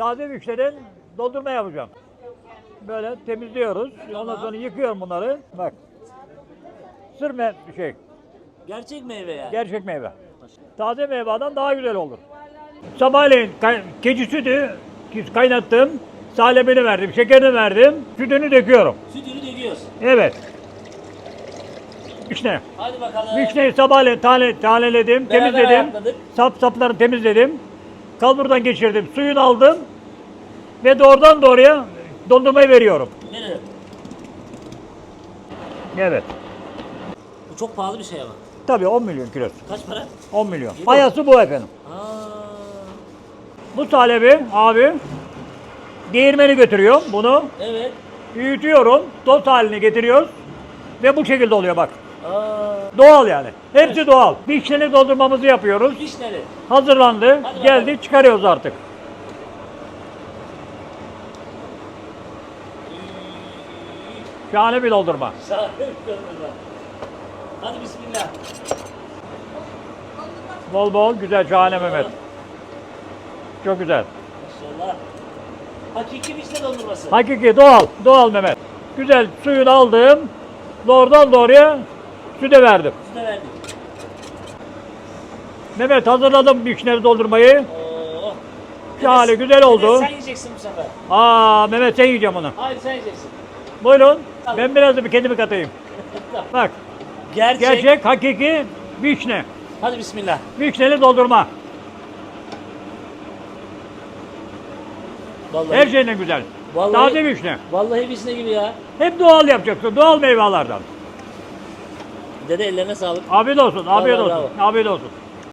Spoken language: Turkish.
taze vişneden doldurma yapacağım. Böyle temizliyoruz. Ondan sonra yıkıyorum bunları. Bak. Sır me şey, Gerçek meyve yani. gerçek meyve. Taze meyveden daha güzel olur. Sabahleyin kay- keçi sütü kaynattım. Salemini verdim, şekerini verdim. Sütünü döküyorum. Sütünü döküyoruz. Evet. Vişne. Hadi bakalım. Vişneyi sabahleyin tane, taneledim, Beraber temizledim. ayakladık. Sap saplarını temizledim. Kalburdan geçirdim. Suyunu aldım. Ve doğrudan doğruya dondurmayı veriyorum. Verelim. Evet. Bu çok pahalı bir şey ama. Tabii 10 milyon kilosu. Kaç para? 10 milyon. İyi bu efendim. Aa, Bu talebi abi değirmeni götürüyorum bunu. evet. Büyütüyorum. Toz haline getiriyoruz. Ve bu şekilde oluyor bak. Aa, Doğal yani. Hepsi doğal. Vişneli doldurmamızı yapıyoruz. vişneli. Hazırlandı. Hadi geldi bakalım. çıkarıyoruz artık. Şahane bir doldurma. Şahane bir. Hadi bismillah. Bol bol güzel şahane Mehmet. Çok güzel. Maşallah. Hakiki vişne dondurması. Hakiki doğal. Doğal Mehmet. Güzel suyunu aldım. Doğrudan doğruya süte verdim. Sütü verdik. Mehmet hazırladım vişneli doldurmayı. Oo. Şahane güzel oldu. Sen yiyeceksin bu sefer. Aa Mehmet sen yiyeceğim onu. Haydi sen yiyeceksin. Buyurun. Ben biraz da bir kendimi katayım. Bak Gerçek. gerçek hakiki vişne. Hadi bismillah. Vişneli doldurma. Vallahi, Her şeyden güzel. Vallahi- Taze vişne. Vallahi vişne gibi ya. Hep doğal yapacaksın. Doğal meyvelerden. Dede ellerine sağlık. Afiyet olsun. Afiyet olsun. Afiyet olsun.